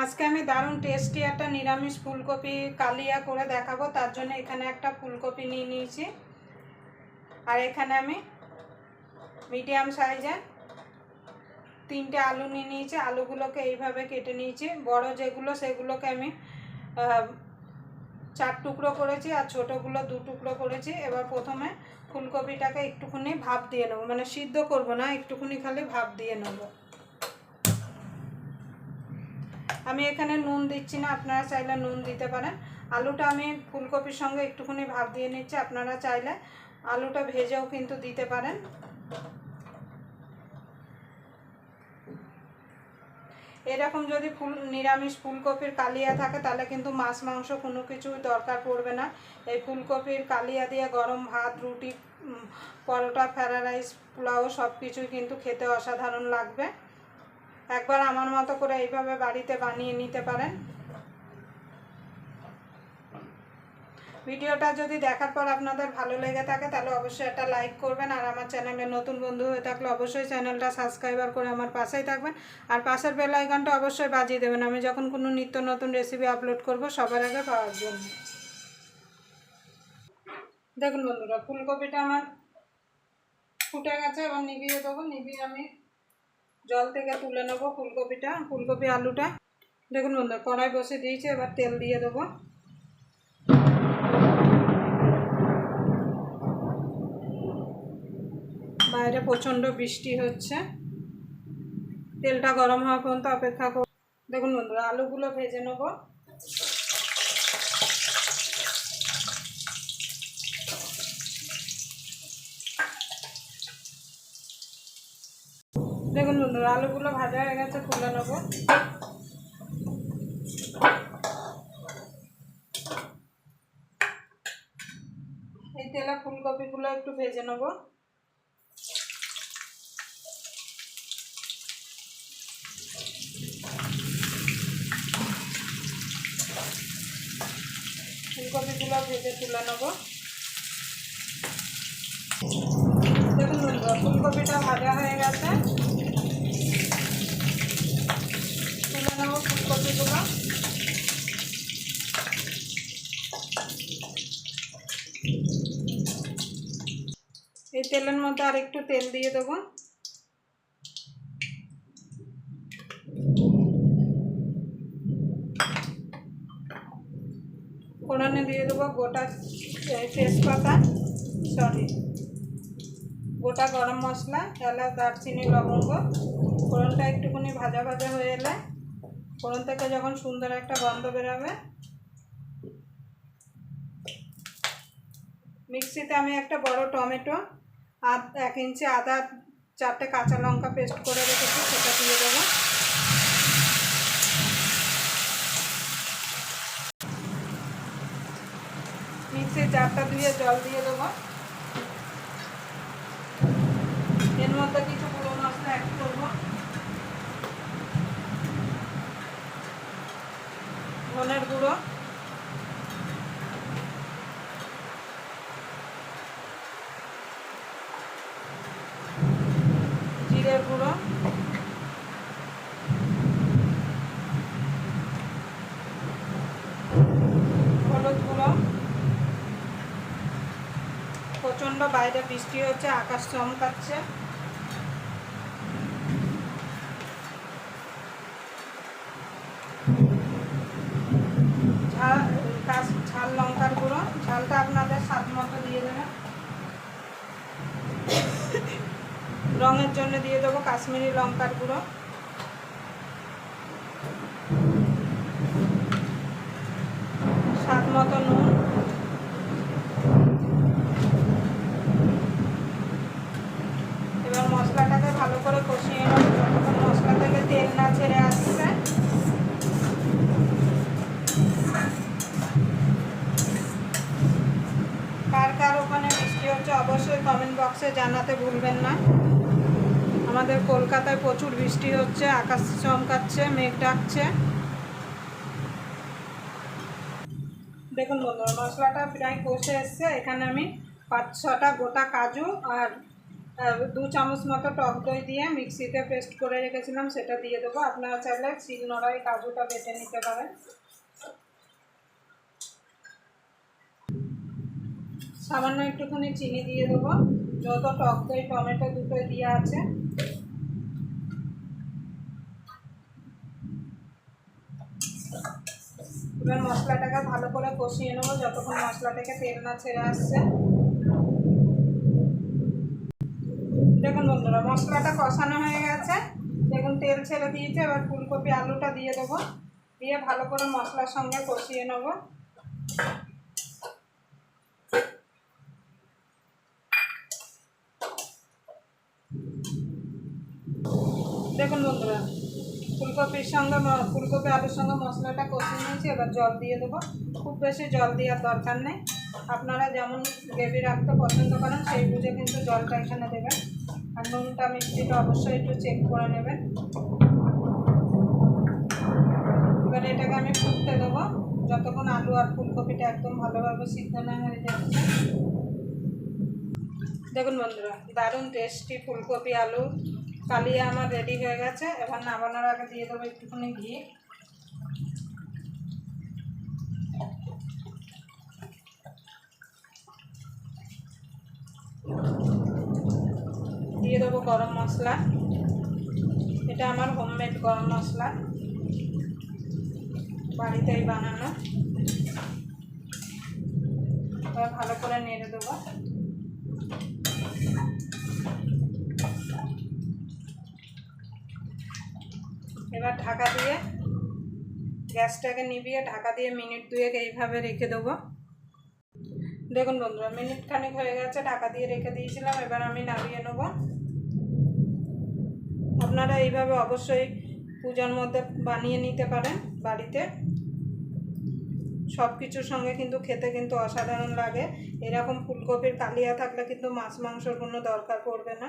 আজকে আমি দারুণ টেস্টি একটা নিরামিষ ফুলকপি কালিয়া করে দেখাবো, তার জন্য এখানে একটা ফুলকপি নিয়ে নিয়েছি। আর এখানে আমি মিডিয়াম সাইজের তিনটে আলু নিয়ে নিয়েছি, আলুগুলোকে এইভাবে কেটে নিয়েছি। বড় যেগুলো, সেগুলোকে আমি চার টুকরো করেছি আর ছোটোগুলো দু টুকরো করেছি। এবার প্রথমে ফুলকপিটাকে একটুখানি ভাপ দিয়ে নেব মানে সিদ্ধ করব না, একটুখানি খালি ভাপ দিয়ে নেব। আমি এখানে নুন দিচ্ছি না, আপনারা চাইলে নুন দিতে পারেন। আলুটা আমি ফুলকপির সঙ্গে একটুখানি ভাব দিয়ে নিচ্ছি, আপনারা চাইলে আলুটা ভেজেও কিন্তু দিতে পারেন। এরকম যদি ফুল, নিরামিষ ফুলকপির কালিয়া থাকে, তাহলে কিন্তু মাছ, মাংস কোনো কিছুই দরকার পড়বে না। এই ফুলকপির কালিয়া দিয়ে গরম ভাত, রুটি পরোটা ফ্রাইড রাইস, পোলাও সব কিছুই কিন্তু খেতে অসাধারণ লাগবে। একবার আমার মতো করে এইভাবে বাড়িতে বানিয়ে নিতে পারেন। ভিডিওটা যদি দেখার পর আপনাদের ভালো লেগে থাকে, তাহলে অবশ্যই একটা লাইক করবেন। আর আমার চ্যানেলে নতুন বন্ধু হয়ে থাকলে অবশ্যই চ্যানেলটা সাবস্ক্রাইবার করে আমার পাশেই থাকবেন। আর পাশের বেল আইকনটা অবশ্যই বাজিয়ে দেবেন। আমি যখন কোনো নিত্য নতুন রেসিপি আপলোড করব, সবার আগে পাওয়ার জন্য। দেখুন বন্ধুরা, ফুলকপিটা আমার ফুটে গেছে, এবার নিভিয়ে দেবো। নিভিয়ে আমি জল থেকে তুলে নেব ফুলকপিটা, ফুলকপি আলুটা। দেখুন বন্ধু কড়াই বসে দিয়েছি, এবার তেল দিয়ে দেবো। বাইরে প্রচণ্ড বৃষ্টি হচ্ছে। তেলটা গরম হওয়া পর্যন্ত অপেক্ষা কর দেখুন বন্ধুরা, আলুগুলো ভেজে নেব। দেখুন বন্ধুরা, আলুগুলো ভাজা হয়ে গেছে, তুলে নেব। এই তেলে ফুলকপিগুলো একটু ভেজে নেব। ফুলকপিগুলো ভেজে তুলে নেব। দেখুন বন্ধুরা, ফুলকপিটা ভাজা হয়ে গেছে তুলে নেব ফুলকপিগুলো এই তেলের মধ্যে আর একটু তেল দিয়ে দেবো। ফোড়নে দিয়ে দেবো গোটা তেজপাতা সরি গোটা গরম মশলা, এলাচ, দারচিনি, লবঙ্গ। ফোড়নটা একটুখানি ভাজা ভাজা হয়ে এলে ফোড়ন থেকে যখন সুন্দর একটা গন্ধ বেরোবে, মিক্সিতে আমি একটা বড় টমেটো, আধ, এক ইঞ্চি আদা, চারটে কাঁচা লঙ্কা পেস্ট করে রেখেছি, সেটা দিয়ে দেবো। মিক্সির জারটা দিয়ে জল দিয়ে দেবো এর মধ্যে কিছু গুঁড়ো মশলা অ্যাড করব গুঁড়ো জিরের গুঁড়ো। হলুদ গুঁড়ো। প্রচণ্ড বাইরে বৃষ্টি হচ্ছে আকাশ চমকাচ্ছে ঝাল কাশ- ঝাল লঙ্কার গুঁড়ো ঝালটা আপনাদের স্বাদ মতো দিয়ে দেবেন রঙের জন্য দিয়ে দেবো কাশ্মীরি লঙ্কার গুঁড়ো। স্বাদ মতো নুন। এবার মশলাটাকে ভালো করে কষিয়ে নেব। যতক্ষণ মশলা থেকে তেল না ছেড়ে আসছে। কার কার ওখানে বৃষ্টি হচ্ছে অবশ্যই কমেন্ট বক্সে জানাতে ভুলবেন না। আমাদের কলকাতায় প্রচুর বৃষ্টি হচ্ছে, আকাশ চমকাচ্ছে, মেঘ ডাকছে। দেখুন বন্ধুরা, মশলাটা প্রায় কষে এসছে। এখানে আমি পাঁচ ছটা গোটা কাজু আর দু চামচ মতো টক দই দিয়ে মিক্সিতে পেস্ট করে রেখেছিলাম, সেটা দিয়ে দেবো। আপনারা চাইলে শিল নোড়াই কাজুটা বেটে নিতে পারেন। সামান্য একটুখানি চিনি দিয়ে দেবো। যত টক দই, টমেটো দুটোই দিয়ে আছে। এবার মশলাটাকে ভালো করে কষিয়ে নেব, যতক্ষণ মশলা থেকে তেল না ছেড়ে আসছে। দেখুন বন্ধুরা, মশলাটা কষানো হয়ে গেছে। দেখুন, তেল ছেড়ে দিয়েছে, এবার ফুলকপি, আলুটা দিয়ে দেবো। দিয়ে ভালো করে মশলার সঙ্গে কষিয়ে নেব। দেখুন বন্ধুরা, ফুলকপির সঙ্গে ফুলকপি আলুর সঙ্গে মশলাটা কষিয়ে নিয়েছি, এবার জল দিয়ে দেবো। খুব বেশি জল দেওয়ার দরকার নেই। আপনারা যেমন গ্রেভি রাখতে পছন্দ করেন, সেই বুঝে কিন্তু জলটা এখানে দেবেন। আর নুনটা, মিষ্টিটা অবশ্যই একটু চেক করে নেবেন। এবার এটাকে আমি ফুটতে দেবো। যতক্ষণ আলু আর ফুলকপিটা একদম ভালোভাবে সিদ্ধ না হয়ে যাচ্ছে। দেখুন বন্ধুরা, দারুণ টেস্টি ফুলকপি আলু। কালিয়া আমার রেডি হয়ে গেছে। এবার নামানোর আগে দিয়ে দেবো একটুখানি ঘি। দিয়ে দেবো গরম মশলা। এটা আমার হোমমেড গরম মশলা। বাড়িতেই বানানো। ভালো করে নেড়ে দেবো। এবার ঢাকা দিয়ে গ্যাসটাকে নিভিয়ে ঢাকা দিয়ে মিনিট দুয়েক এইভাবে রেখে দেবো। দেখুন বন্ধুরা, মিনিট খানিক হয়ে গেছে, ঢাকা দিয়ে রেখে দিয়েছিলাম, এবার আমি নামিয়ে নেব। আপনারা এইভাবে অবশ্যই পূজার মধ্যে বানিয়ে নিতে পারেন বাড়িতে। সব কিছুর সঙ্গে কিন্তু খেতে কিন্তু অসাধারণ লাগে। এরকম ফুলকপির কালিয়া থাকলে কিন্তু মাছ মাংসর কোনো দরকার পড়বে না।